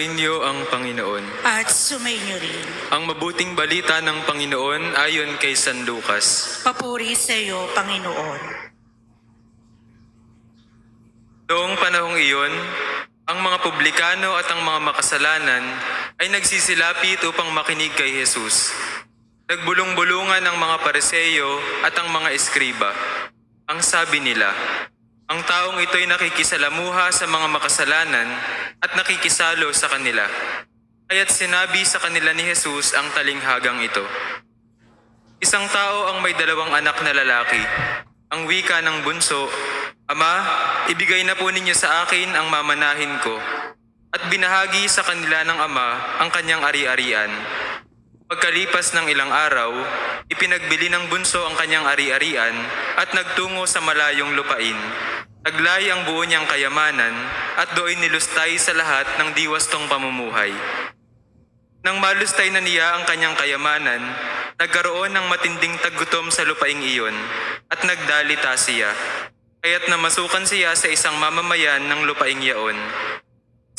Sumainyo ang Panginoon. at sumainyo rin. Ang mabuting balita ng Panginoon ayon kay San Lucas. Papuri sa iyo, Panginoon. Noong panahong iyon, ang mga publikano at ang mga makasalanan ay nagsisilapit upang makinig kay Jesus. Nagbulong-bulungan ang mga pareseyo at ang mga eskriba. Ang sabi nila, ang taong ito'y nakikisalamuha sa mga makasalanan at nakikisalo sa kanila. Kaya't sinabi sa kanila ni Jesus ang talinghagang ito. Isang tao ang may dalawang anak na lalaki. Ang wika ng bunso, Ama, ibigay na po ninyo sa akin ang mamanahin ko. At binahagi sa kanila ng ama ang kanyang ari-arian. Pagkalipas ng ilang araw, ipinagbili ng bunso ang kanyang ari-arian at nagtungo sa malayong lupain. Naglay ang buo niyang kayamanan at doon nilustay sa lahat ng diwastong pamumuhay. Nang malustay na niya ang kanyang kayamanan, nagkaroon ng matinding taggutom sa lupaing iyon at nagdalita siya. Kaya't namasukan siya sa isang mamamayan ng lupaing yaon.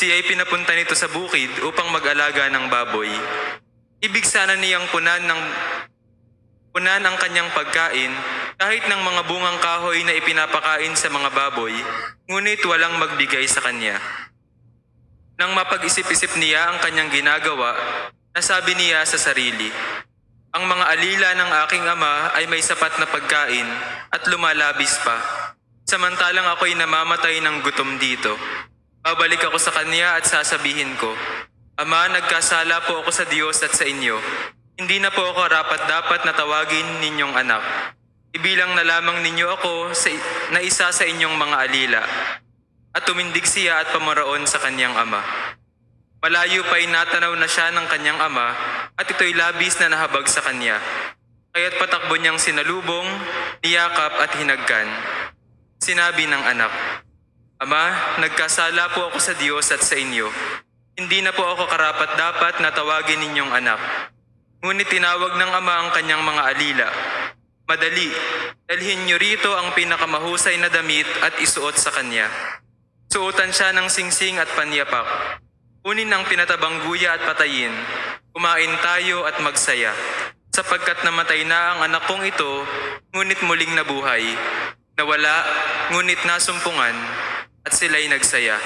Siya ay pinapunta nito sa bukid upang mag-alaga ng baboy. Ibig sana niyang punan ng punan ang kanyang pagkain kahit ng mga bungang kahoy na ipinapakain sa mga baboy, ngunit walang magbigay sa kanya. Nang mapag-isip-isip niya ang kanyang ginagawa, nasabi niya sa sarili, Ang mga alila ng aking ama ay may sapat na pagkain at lumalabis pa. Samantalang ako'y namamatay ng gutom dito. Babalik ako sa kanya at sasabihin ko, Ama, nagkasala po ako sa Diyos at sa inyo. Hindi na po ako rapat dapat na tawagin ninyong anak. Ibilang na lamang ninyo ako sa, na isa sa inyong mga alila. At tumindig siya at pamaraon sa kanyang ama. Malayo pa'y natanaw na siya ng kanyang ama at ito'y labis na nahabag sa kanya. Kaya't patakbo niyang sinalubong, niyakap at hinagkan. Sinabi ng anak, Ama, nagkasala po ako sa Diyos at sa inyo. Hindi na po ako karapat dapat na tawagin ninyong anak. Ngunit tinawag ng ama ang kanyang mga alila. Madali, dalhin niyo rito ang pinakamahusay na damit at isuot sa kanya. Suotan siya ng singsing at panyapak. Kunin ang pinatabang guya at patayin. Kumain tayo at magsaya. Sapagkat namatay na ang anak kong ito, ngunit muling nabuhay. Nawala, ngunit nasumpungan, at sila'y nagsaya.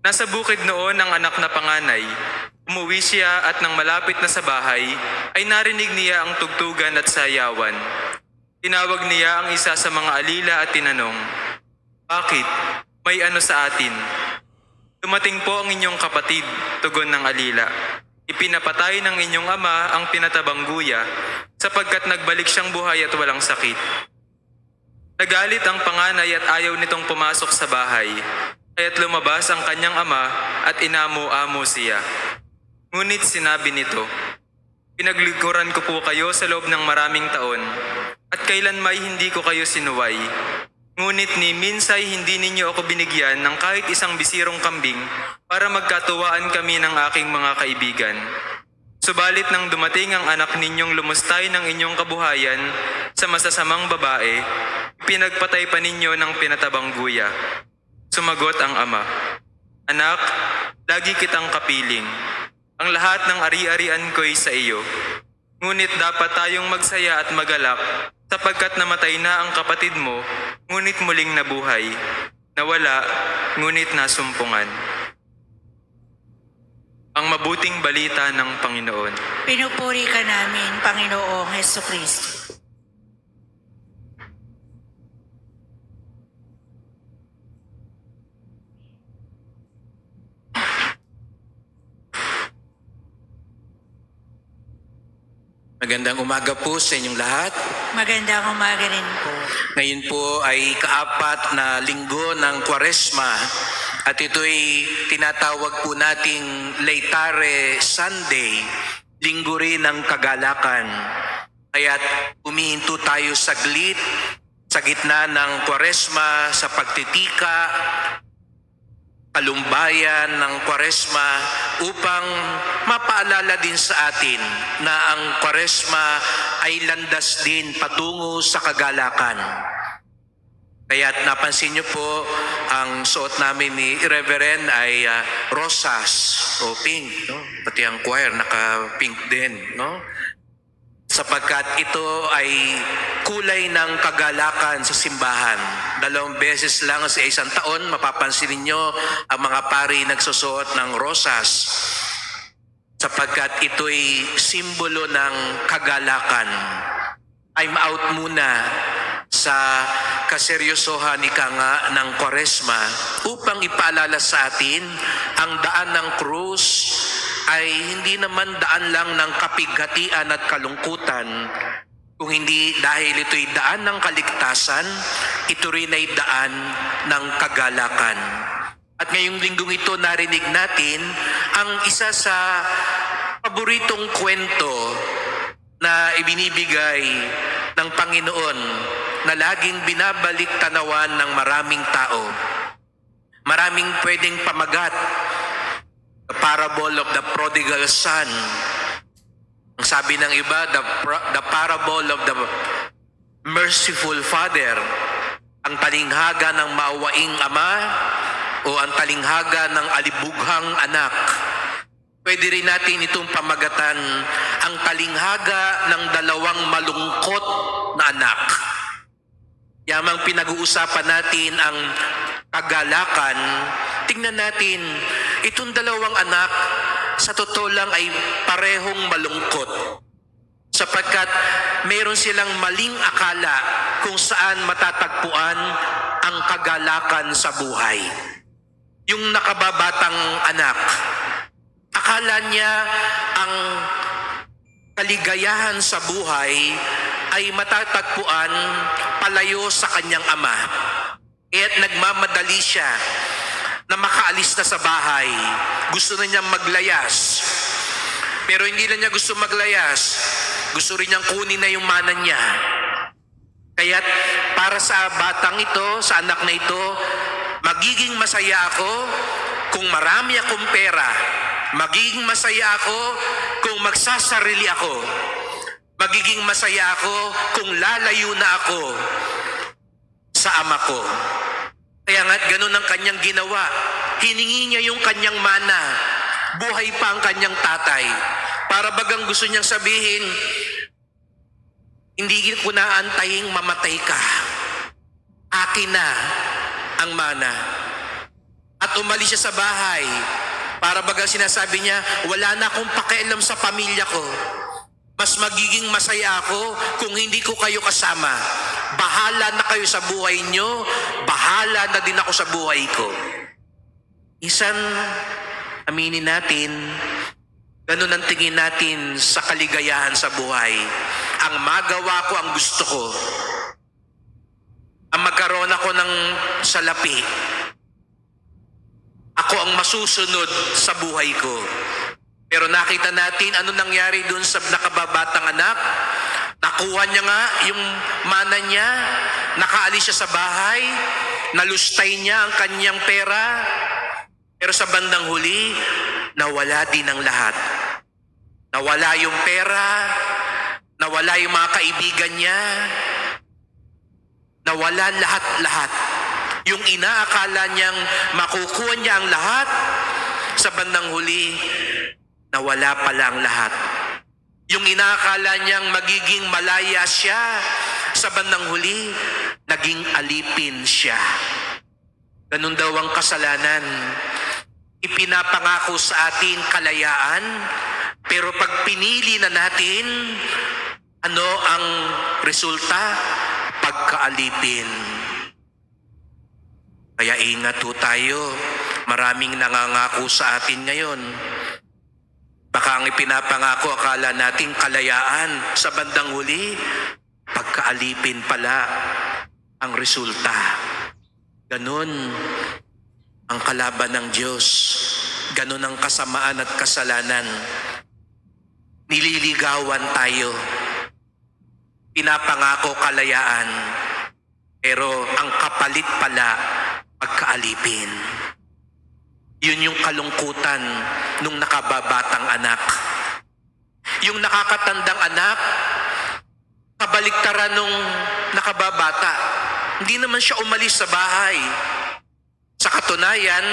Nasa bukid noon ang anak na panganay. Umuwi siya at nang malapit na sa bahay, ay narinig niya ang tugtugan at sayawan. Tinawag niya ang isa sa mga alila at tinanong, Bakit? May ano sa atin? Dumating po ang inyong kapatid, tugon ng alila. Ipinapatay ng inyong ama ang pinatabang guya sapagkat nagbalik siyang buhay at walang sakit. Nagalit ang panganay at ayaw nitong pumasok sa bahay, kaya't lumabas ang kanyang ama at inamo-amo siya. Ngunit sinabi nito, Pinaglikuran ko po kayo sa loob ng maraming taon, at kailan may hindi ko kayo sinuway. Ngunit ni Minsay hindi ninyo ako binigyan ng kahit isang bisirong kambing para magkatuwaan kami ng aking mga kaibigan. Subalit nang dumating ang anak ninyong lumustay ng inyong kabuhayan sa masasamang babae, pinagpatay pa ninyo ng pinatabang guya. Sumagot ang ama, Anak, lagi kitang kapiling. Ang lahat ng ari-arian ko'y sa iyo. Ngunit dapat tayong magsaya at magalak sapagkat namatay na ang kapatid mo, ngunit muling nabuhay. Nawala, ngunit nasumpungan. Ang mabuting balita ng Panginoon. Pinupuri ka namin, Panginoong Heso Kristo. Magandang umaga po sa inyong lahat. Magandang umaga rin po. Ngayon po ay kaapat na linggo ng Kwaresma at ito'y tinatawag po nating Leitare Sunday, linggo rin ng kagalakan. Kaya't umihinto tayo saglit sa gitna ng Kwaresma sa pagtitika, kalumbayan ng Kwaresma upang mapaalala din sa atin na ang Kwaresma ay landas din patungo sa kagalakan. Kaya napansin niyo po, ang suot namin ni Reverend ay ah, rosas o pink. No? Pati ang choir naka-pink din. No? sapagkat ito ay kulay ng kagalakan sa simbahan. Dalawang beses lang sa isang taon, mapapansin ninyo ang mga pari nagsusuot ng rosas sapagkat ito'y simbolo ng kagalakan. I'm out muna sa kaseryosohan ika nga ng Kwaresma upang ipaalala sa atin ang daan ng krus ay hindi naman daan lang ng kapighatian at kalungkutan kung hindi dahil ito'y daan ng kaligtasan, ito rin ay daan ng kagalakan. At ngayong linggong ito narinig natin ang isa sa paboritong kwento na ibinibigay ng Panginoon na laging binabalik tanawan ng maraming tao. Maraming pwedeng pamagat. The parable of the prodigal son. Ang sabi ng iba, the, the parable of the merciful father. Ang talinghaga ng maawaing ama o ang talinghaga ng alibughang anak. Pwede rin natin itong pamagatan ang talinghaga ng dalawang malungkot na anak. Yamang pinag-uusapan natin ang kagalakan, tingnan natin, itong dalawang anak sa totoo lang ay parehong malungkot. Sapagkat meron silang maling akala kung saan matatagpuan ang kagalakan sa buhay. Yung nakababatang anak, akala niya ang kaligayahan sa buhay ay matatagpuan palayo sa kanyang ama. Kaya't nagmamadali siya na makaalis na sa bahay. Gusto na niyang maglayas. Pero hindi lang niya gusto maglayas. Gusto rin niyang kunin na yung mana niya. Kaya't para sa batang ito, sa anak na ito, magiging masaya ako kung marami akong pera. Magiging masaya ako kung magsasarili ako. Magiging masaya ako kung lalayo na ako sa ama ko. Kaya nga ganun ang kanyang ginawa. Hiningi niya yung kanyang mana. Buhay pa ang kanyang tatay. Para bagang gusto niyang sabihin, hindi ko na antaying mamatay ka. Akin na ang mana. At umalis siya sa bahay. Para bagang sinasabi niya, wala na akong pakialam sa pamilya ko. Mas magiging masaya ako kung hindi ko kayo kasama. Bahala na kayo sa buhay nyo, bahala na din ako sa buhay ko. Isan, aminin natin, ganun ang tingin natin sa kaligayahan sa buhay. Ang magawa ko ang gusto ko. Ang magkaroon ako ng salapi. Ako ang masusunod sa buhay ko. Pero nakita natin ano nangyari doon sa nakababatang anak. Nakuha niya nga yung mana niya. Nakaalis siya sa bahay. Nalustay niya ang kanyang pera. Pero sa bandang huli, nawala din ang lahat. Nawala yung pera. Nawala yung mga kaibigan niya. Nawala lahat-lahat. Yung inaakala niyang makukuha niya ang lahat, sa bandang huli, nawala pala ang lahat. Yung inaakala niyang magiging malaya siya, sa bandang huli, naging alipin siya. Ganun daw ang kasalanan. Ipinapangako sa atin kalayaan, pero pag pinili na natin, ano ang resulta? Pagkaalipin. Kaya ingat ho tayo. Maraming nangangako sa atin ngayon. Baka ang ipinapangako akala nating kalayaan sa bandang huli, pagkaalipin pala ang resulta. Ganon ang kalaban ng Diyos. Ganon ang kasamaan at kasalanan. Nililigawan tayo. Pinapangako kalayaan. Pero ang kapalit pala, pagkaalipin. Yun yung kalungkutan nung nakababatang anak. Yung nakakatandang anak, kabaliktaran nung nakababata. Hindi naman siya umalis sa bahay. Sa katunayan,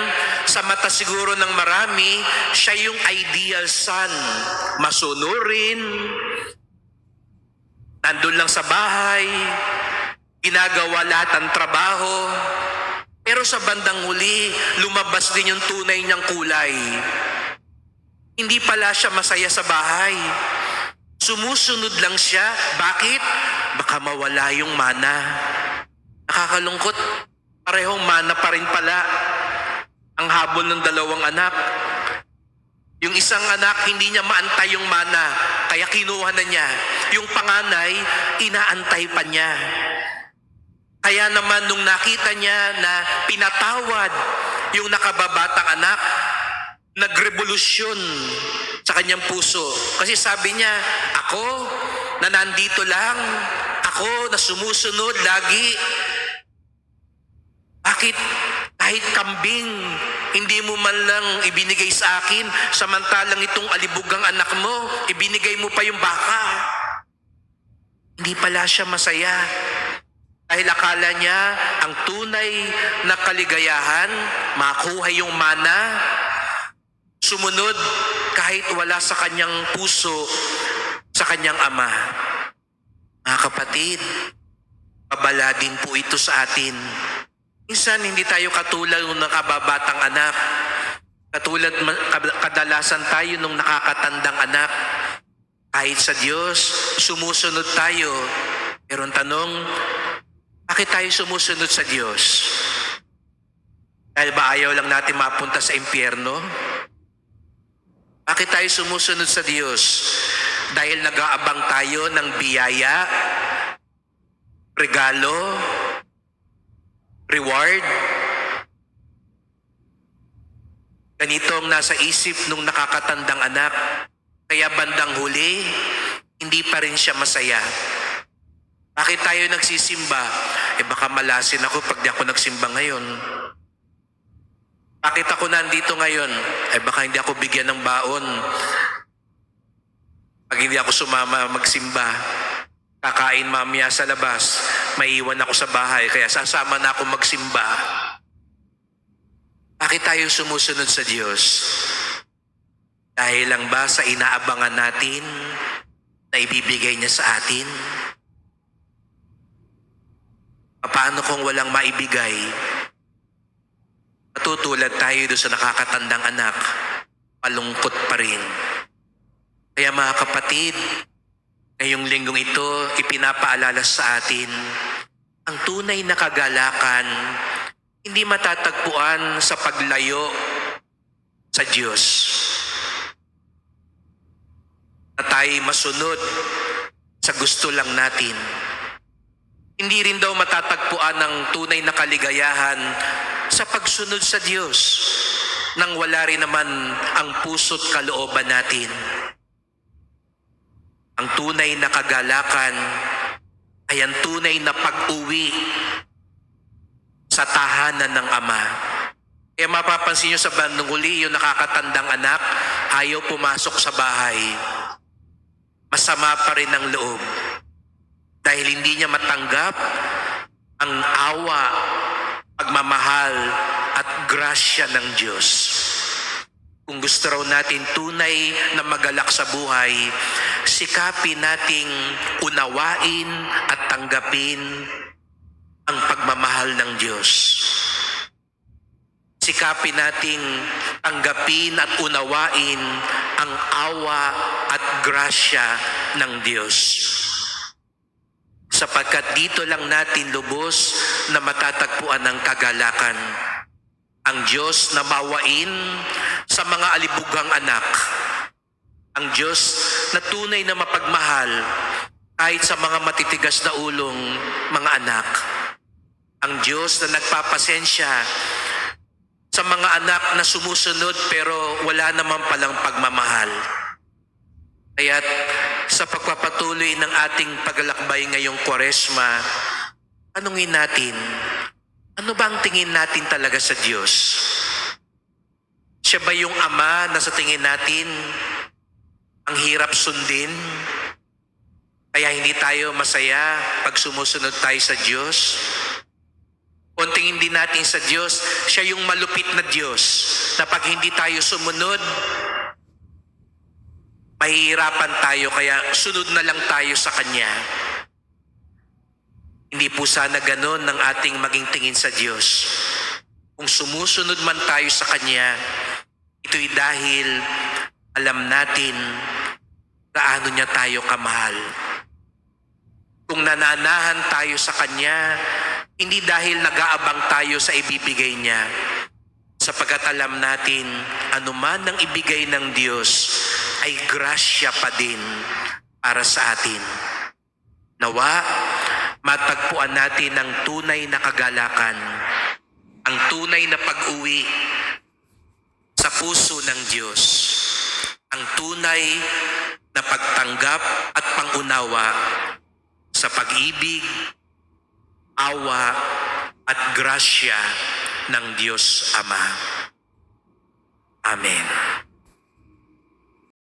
sa mata siguro ng marami, siya yung ideal son. Masunurin, nandun lang sa bahay, ginagawa lahat ng trabaho. Pero sa bandang huli, lumabas din yung tunay niyang kulay. Hindi pala siya masaya sa bahay. Sumusunod lang siya. Bakit? Baka mawala yung mana. Nakakalungkot. Parehong mana pa rin pala ang habol ng dalawang anak. Yung isang anak, hindi niya maantay yung mana, kaya kinuha na niya. Yung panganay, inaantay pa niya. Kaya naman nung nakita niya na pinatawad yung nakababatang anak, nagrevolusyon sa kanyang puso. Kasi sabi niya, ako na nandito lang, ako na sumusunod lagi, bakit kahit kambing, hindi mo man lang ibinigay sa akin, samantalang itong alibugang anak mo, ibinigay mo pa yung baka. Hindi pala siya masaya. Dahil akala niya ang tunay na kaligayahan, makuha yung mana, sumunod kahit wala sa kanyang puso, sa kanyang ama. Mga kapatid, babala din po ito sa atin. Minsan hindi tayo katulad ng nakababatang anak. Katulad kadalasan tayo nung nakakatandang anak. Kahit sa Diyos, sumusunod tayo. Pero ang tanong, bakit tayo sumusunod sa Diyos? Dahil ba ayaw lang natin mapunta sa impyerno? Bakit tayo sumusunod sa Diyos? Dahil nag-aabang tayo ng biyaya, regalo, reward. Ganito ang nasa isip nung nakakatandang anak. Kaya bandang huli, hindi pa rin siya masaya. Bakit tayo nagsisimba? Eh baka malasin ako pag di ako nagsimba ngayon. Bakit ako nandito ngayon? Eh baka hindi ako bigyan ng baon. Pag hindi ako sumama magsimba, kakain mamaya sa labas, maiiwan ako sa bahay, kaya sasama na ako magsimba. Bakit tayo sumusunod sa Diyos? Dahil lang ba sa inaabangan natin na ibibigay niya sa atin? Paano kung walang maibigay? Matutulad tayo doon sa nakakatandang anak, palungkot pa rin. Kaya mga kapatid, ngayong linggong ito, ipinapaalala sa atin, ang tunay na kagalakan, hindi matatagpuan sa paglayo sa Diyos. Na tayo masunod sa gusto lang natin. Hindi rin daw matatagpuan ng tunay na kaligayahan sa pagsunod sa Diyos nang wala rin naman ang puso't kalooban natin. Ang tunay na kagalakan ay ang tunay na pag-uwi sa tahanan ng Ama. Kaya mapapansin nyo sa bandong huli, yung nakakatandang anak, ayaw pumasok sa bahay. Masama pa rin ang loob. Dahil hindi niya matanggap ang awa, pagmamahal, at grasya ng Diyos. Kung gusto raw natin tunay na magalak sa buhay, sikapin nating unawain at tanggapin ang pagmamahal ng Diyos. Sikapin nating tanggapin at unawain ang awa at grasya ng Diyos. Sapagkat dito lang natin lubos na matatagpuan ng kagalakan. Ang Diyos na mawain sa mga alibugang anak. Ang Diyos na tunay na mapagmahal kahit sa mga matitigas na ulong mga anak. Ang Diyos na nagpapasensya sa mga anak na sumusunod pero wala naman palang pagmamahal. Kaya't sa pagpapatuloy ng ating paglalakbay ngayong kwaresma, tanungin natin, ano ba ang tingin natin talaga sa Diyos? Siya ba yung ama na sa tingin natin ang hirap sundin? Kaya hindi tayo masaya pag sumusunod tayo sa Diyos? Kontingin din natin sa Diyos, siya yung malupit na Diyos na pag hindi tayo sumunod, mahihirapan tayo kaya sunod na lang tayo sa Kanya. Hindi po sana ganon ng ating maging tingin sa Diyos. Kung sumusunod man tayo sa Kanya, ito'y dahil alam natin gaano niya tayo kamahal. Kung nananahan tayo sa Kanya, hindi dahil nag-aabang tayo sa ibibigay niya, sapagat alam natin anuman ang ibigay ng Diyos ay grasya pa din para sa atin. Nawa, matagpuan natin ang tunay na kagalakan, ang tunay na pag-uwi sa puso ng Diyos, ang tunay na pagtanggap at pangunawa sa pag-ibig, awa at grasya ng Diyos Ama. Amen.